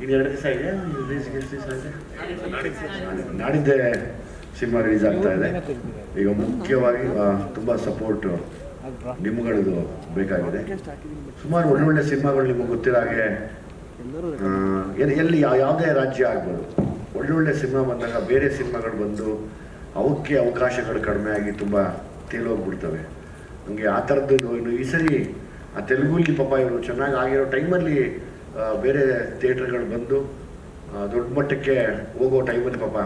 ಇನ್ನು ಎರಡು ಇದೆ ಇದೆ ನಾಡಿದ್ದು- ಸಿನಿಮಾ ರಿಲೀಸ್ ಆಗ್ತಾ ಇದೆ. ಈಗ ಮುಖ್ಯವಾಗಿ ತುಂಬ ಸಪೋರ್ಟ್ ನಿಮ್ಗಳದು ಬೇಕಾಗಿದೆ. ಸುಮಾರು ಒಳ್ಳೊಳ್ಳೆ ಸಿನಿಮಾಗಳು ನಿಮಗೆ ಗೊತ್ತಿರೋ ಹಾಗೆ ಎಲ್ಲಿ ಯಾವುದೇ ರಾಜ್ಯ ಆಗ್ಬೋದು ಒಳ್ಳೊಳ್ಳೆ ಸಿನಿಮಾ ಬಂದಾಗ ಬೇರೆ ಸಿನಿಮಾಗಳು ಬಂದು ಅವಕ್ಕೆ ಅವಕಾಶಗಳು ಕಡಿಮೆ ಆಗಿ ತುಂಬ ತೇಲೋಗ್ಬಿಡ್ತವೆ. ಹಂಗೆ ಆ ಥರದ್ದು ಈ ಸರಿ ಆ ತೆಲುಗುಲಿ ಪಾಪ ಇವರು ಚೆನ್ನಾಗಿ ಆಗಿರೋ ಟೈಮಲ್ಲಿ ಬೇರೆ ಥಿಯೇಟ್ರ್ಗಳು ಬಂದು ದೊಡ್ಡ ಮಟ್ಟಕ್ಕೆ ಹೋಗೋ ಟೈಮಲ್ಲಿ ಪಾಪ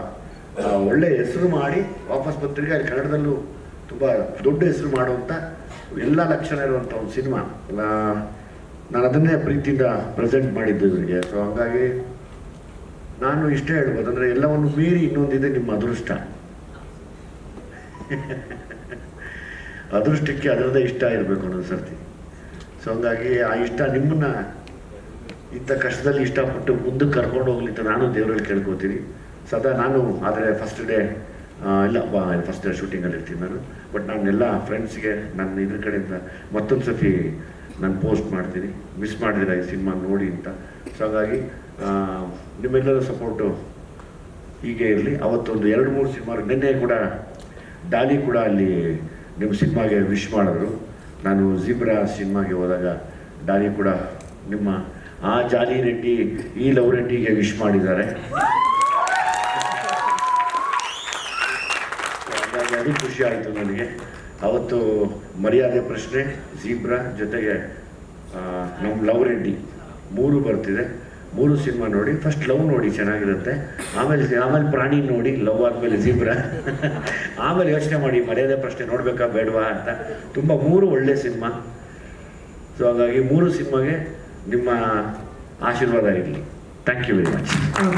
ಒಳ್ಳೆ ಹೆಸರು ಮಾಡಿ ವಾಪಸ್ ಬರ್ತಿರ್ಗೆ ಅಲ್ಲಿ ಕನ್ನಡದಲ್ಲೂ ತುಂಬ ದೊಡ್ಡ ಹೆಸರು ಮಾಡುವಂಥ ಎಲ್ಲ ಲಕ್ಷಣ ಇರುವಂಥ ಒಂದು ಸಿನಿಮಾ. ನಾನು ಅದನ್ನೇ ಪ್ರೀತಿಯಿಂದ ಪ್ರೆಸೆಂಟ್ ಮಾಡಿದ್ದು ಇವರಿಗೆ. ಸೊ ಹಾಗಾಗಿ ನಾನು ಇಷ್ಟೇ ಹೇಳ್ಬೋದು. ಅಂದರೆ ಎಲ್ಲವನ್ನು ಮೀರಿ ಇನ್ನೊಂದಿದೆ ನಿಮ್ಮ ಅದೃಷ್ಟ. ಅದೃಷ್ಟಕ್ಕೆ ಅದರದೇ ಇಷ್ಟ ಇರಬೇಕು ಅನ್ನೋದು ಸರ್ತಿ. ಸೊ ಹಂಗಾಗಿ ಆ ಇಷ್ಟ ನಿಮ್ಮನ್ನ ಇಂಥ ಕಷ್ಟದಲ್ಲಿ ಇಷ್ಟಪಟ್ಟು ಮುಂದಕ್ಕೆ ಕರ್ಕೊಂಡು ಹೋಗ್ಲಿ ಅಂತ ನಾನು ದೇವರಲ್ಲಿ ಕೇಳ್ಕೊತೀನಿ ಸದಾ ನಾನು, ಆದರೆ ಫಸ್ಟ್ ಡೇ ಇಲ್ಲ ಫಸ್ಟ್ ಡೇ ಶೂಟಿಂಗಲ್ಲಿ ಇರ್ತೀನಿ ನಾನು. ಬಟ್ ನಾನೆಲ್ಲ ಫ್ರೆಂಡ್ಸ್ಗೆ ನನ್ನ ಇದ್ರ ಕಡೆಯಿಂದ ಮತ್ತೊಂದು ಸತಿ ನಾನು ಪೋಸ್ಟ್ ಮಾಡ್ತೀನಿ. ಮಿಸ್ ಮಾಡಿದಿರ ಈ ಸಿನಿಮಾ ನೋಡಿ ಅಂತ. ಸೊ ಹಾಗಾಗಿ ನಿಮ್ಮೆಲ್ಲರ ಸಪೋರ್ಟು ಹೀಗೆ ಇರಲಿ. ಅವತ್ತೊಂದು ಎರಡು, ಮೂರು ಸಿನಿಮಾ ನಿನ್ನೆ ಕೂಡ ಡಾಲಿ ಕೂಡ ಅಲ್ಲಿ ನಿಮ್ಮ ಸಿನಿಮಾಗೆ ವಿಶ್ ಮಾಡಿದ್ರು. ನಾನು ಜಿಬ್ರಾ ಸಿನಿಮಾಗೆ ಹೋದಾಗ ಡಾಲಿ ಕೂಡ ನಿಮ್ಮ ಆ ಜಾಲಿ ರೆಡ್ಡಿ, ಈ ಲವ್ ರೆಡ್ಡಿಗೆ ವಿಶ್ ಮಾಡಿದ್ದಾರೆ. ಹಾಗಾಗಿ ಅದು ಖುಷಿ ಆಯಿತು ನನಗೆ. ಅವತ್ತು ಮರ್ಯಾದೆ ಪ್ರಶ್ನೆ ಜೀಬ್ರಾ ಜೊತೆಗೆ ನಮ್ಮ ಲವ್ ರೆಡ್ಡಿ. ಮೂರು ಬರ್ತಿದೆ. ಮೂರು ಸಿನಿಮಾ ನೋಡಿ ಫಸ್ಟ್ ಲವ್ ನೋಡಿ, ಚೆನ್ನಾಗಿರುತ್ತೆ. ಆಮೇಲೆ ಆಮೇಲೆ ಪ್ರಾಣಿ ನೋಡಿ, ಲವ್ ಆದಮೇಲೆ ಜೀಬ್ರಾ ಆಮೇಲೆ ಯೋಚನೆ ಮಾಡಿ, ಮರ್ಯಾದೆ ಪ್ರಶ್ನೆ ನೋಡಬೇಕಾ ಬೇಡವಾ ಅಂತ. ತುಂಬ ಮೂರು ಒಳ್ಳೆ ಸಿನಿಮಾ. ಸೊ ಹಾಗಾಗಿ ಮೂರು ಸಿನಿಮಾಗೆ ನಿಮ್ಮ ಆಶೀರ್ವಾದ ಇರಲಿ. Thank you very much